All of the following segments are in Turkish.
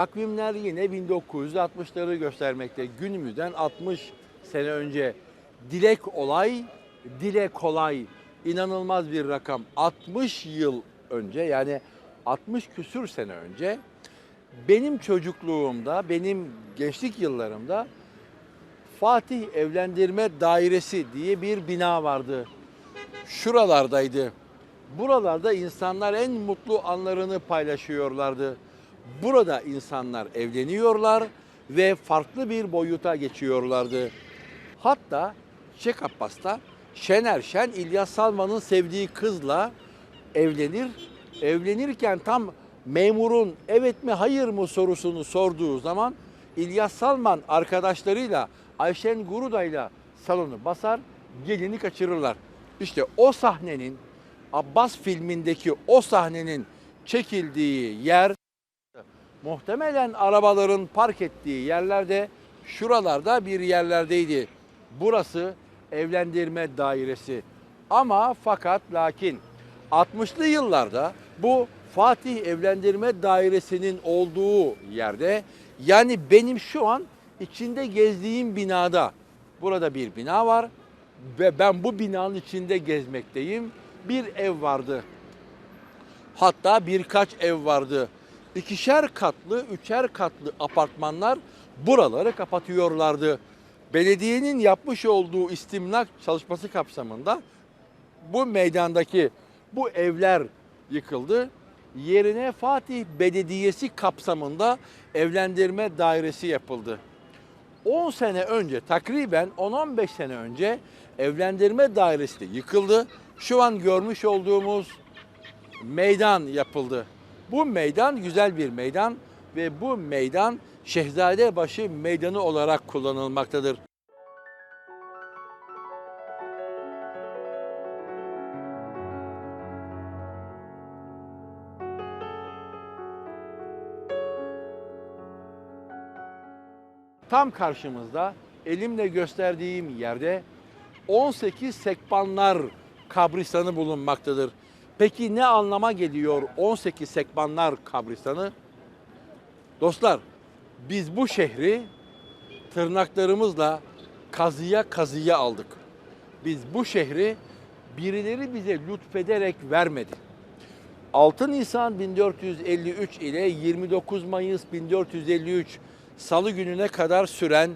Takvimler yine 1960'ları göstermekte. Günümüzden 60 sene önce dilek olay, dile kolay. İnanılmaz bir rakam. 60 yıl önce yani 60 küsür sene önce benim çocukluğumda, benim gençlik yıllarımda Fatih Evlendirme Dairesi diye bir bina vardı. Şuralardaydı. Buralarda insanlar en mutlu anlarını paylaşıyorlardı. Burada insanlar evleniyorlar ve farklı bir boyuta geçiyorlardı. Hatta Çiçek Abbas'ta Şener Şen İlyas Salman'ın sevdiği kızla evlenir. Evlenirken tam memurun evet mi hayır mı sorusunu sorduğu zaman İlyas Salman arkadaşlarıyla Ayşen Guruday'la salonu basar, gelini kaçırırlar. İşte o sahnenin Abbas filmindeki o sahnenin çekildiği yer muhtemelen arabaların park ettiği yerlerde şuralarda bir yerlerdeydi. Burası evlendirme dairesi. Ama fakat lakin 60'lı yıllarda bu Fatih Evlendirme Dairesi'nin olduğu yerde yani benim şu an içinde gezdiğim binada burada bir bina var ve ben bu binanın içinde gezmekteyim. Bir ev vardı. Hatta birkaç ev vardı. İkişer katlı, üçer katlı apartmanlar buraları kapatıyorlardı. Belediyenin yapmış olduğu istimlak çalışması kapsamında bu meydandaki bu evler yıkıldı. Yerine Fatih Belediyesi kapsamında evlendirme dairesi yapıldı. 10 sene önce takriben 10-15 sene önce evlendirme dairesi de yıkıldı. Şu an görmüş olduğumuz meydan yapıldı. Bu meydan güzel bir meydan ve bu meydan Şehzadebaşı Meydanı olarak kullanılmaktadır. Tam karşımızda elimle gösterdiğim yerde 18 sekbanlar kabristanı bulunmaktadır. Peki ne anlama geliyor 18 sekbanlar kabristanı? Dostlar biz bu şehri tırnaklarımızla kazıya kazıya aldık. Biz bu şehri birileri bize lütfederek vermedi. 6 Nisan 1453 ile 29 Mayıs 1453 Salı gününe kadar süren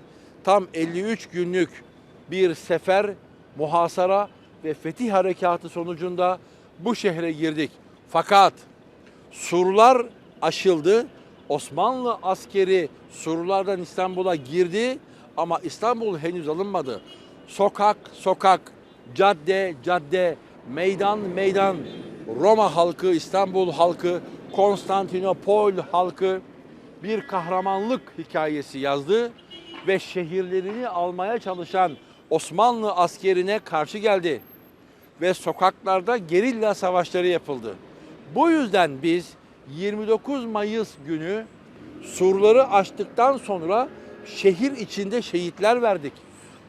tam 53 günlük bir sefer, muhasara ve fetih harekatı sonucunda bu şehre girdik. Fakat surlar aşıldı. Osmanlı askeri surlardan İstanbul'a girdi ama İstanbul henüz alınmadı. Sokak sokak, cadde cadde, meydan meydan, Roma halkı, İstanbul halkı, Konstantinopol halkı bir kahramanlık hikayesi yazdı ve şehirlerini almaya çalışan Osmanlı askerine karşı geldi ve sokaklarda gerilla savaşları yapıldı. Bu yüzden biz 29 Mayıs günü surları açtıktan sonra şehir içinde şehitler verdik.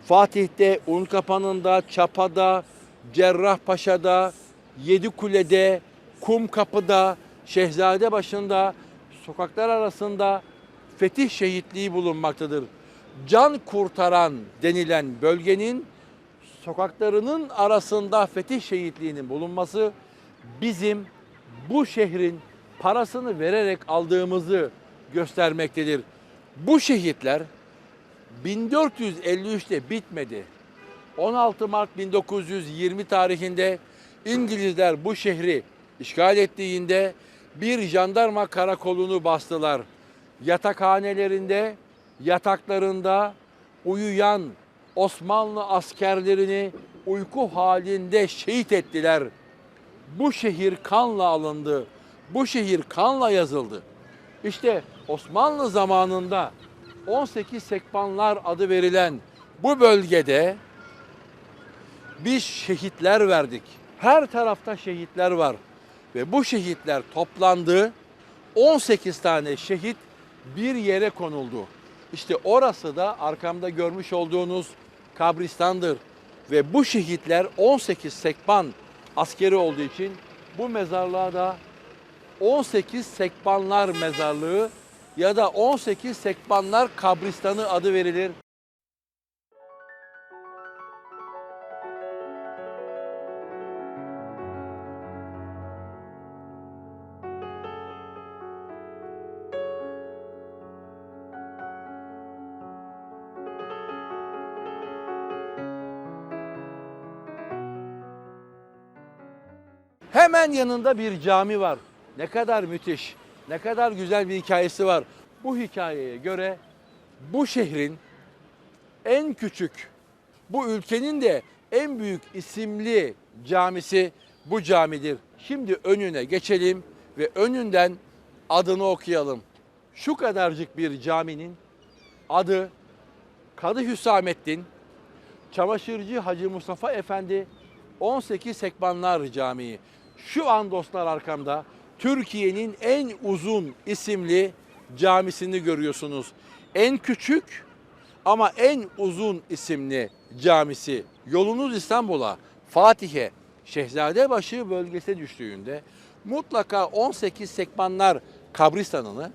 Fatih'te, Unkapanı'nda, Çapa'da, Cerrahpaşa'da, Yedikule'de, Kumkapı'da, Şehzadebaşı'nda, sokaklar arasında fetih şehitliği bulunmaktadır. Can kurtaran denilen bölgenin sokaklarının arasında fetih şehitliğinin bulunması bizim bu şehrin parasını vererek aldığımızı göstermektedir. Bu şehitler 1453'te bitmedi. 16 Mart 1920 tarihinde İngilizler bu şehri işgal ettiğinde bir jandarma karakolunu bastılar. Yatakhanelerinde, yataklarında uyuyan Osmanlı askerlerini uyku halinde şehit ettiler. Bu şehir kanla alındı. Bu şehir kanla yazıldı. İşte Osmanlı zamanında 18 Sekbanlar adı verilen bu bölgede biz şehitler verdik. Her tarafta şehitler var ve bu şehitler toplandı. 18 tane şehit bir yere konuldu. İşte orası da arkamda görmüş olduğunuz kabristandır. Ve bu şehitler 18 sekban askeri olduğu için bu mezarlığa da 18 sekbanlar mezarlığı ya da 18 Sekbanlar Kabristanı adı verilir. Hemen yanında bir cami var. Ne kadar müthiş, ne kadar güzel bir hikayesi var. Bu hikayeye göre bu şehrin en küçük, bu ülkenin de en büyük isimli camisi bu camidir. Şimdi önüne geçelim ve önünden adını okuyalım. Şu kadarcık bir caminin adı Kadı Hüsamettin Çamaşırcı Hacı Mustafa Efendi 18 Sekbanlar Camii. Şu an dostlar arkamda Türkiye'nin en uzun isimli camisini görüyorsunuz. En küçük ama en uzun isimli camisi. Yolunuz İstanbul'a, Fatih'e, Şehzadebaşı bölgesine düştüğünde mutlaka 18 Sekbanlar kabristanını,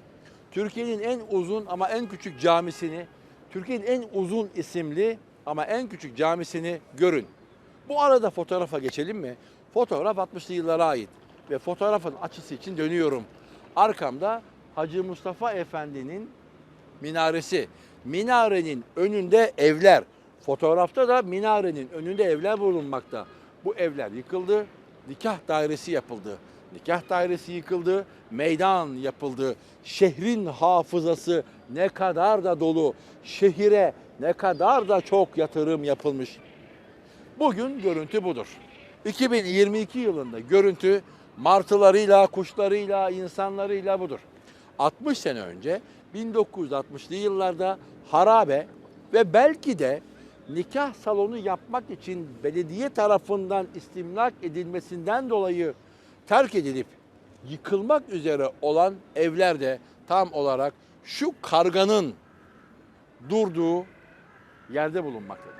Türkiye'nin en uzun ama en küçük camisini, Türkiye'nin en uzun isimli ama en küçük camisini görün. Bu arada fotoğrafa geçelim mi? Fotoğraf 60'lı yıllara ait ve fotoğrafın açısı için dönüyorum. Arkamda Hacı Mustafa Efendi'nin minaresi. Minarenin önünde evler. Fotoğrafta da minarenin önünde evler bulunmakta. Bu evler yıkıldı, nikah dairesi yapıldı. Nikah dairesi yıkıldı, meydan yapıldı. Şehrin hafızası ne kadar da dolu. Şehire ne kadar da çok yatırım yapılmış. Bugün görüntü budur. 2022 yılında görüntü martılarıyla, kuşlarıyla, insanlarıyla budur. 60 sene önce 1960'lı yıllarda harabe ve belki de nikah salonu yapmak için belediye tarafından istimlak edilmesinden dolayı terk edilip yıkılmak üzere olan evler de tam olarak şu karganın durduğu yerde bulunmaktadır.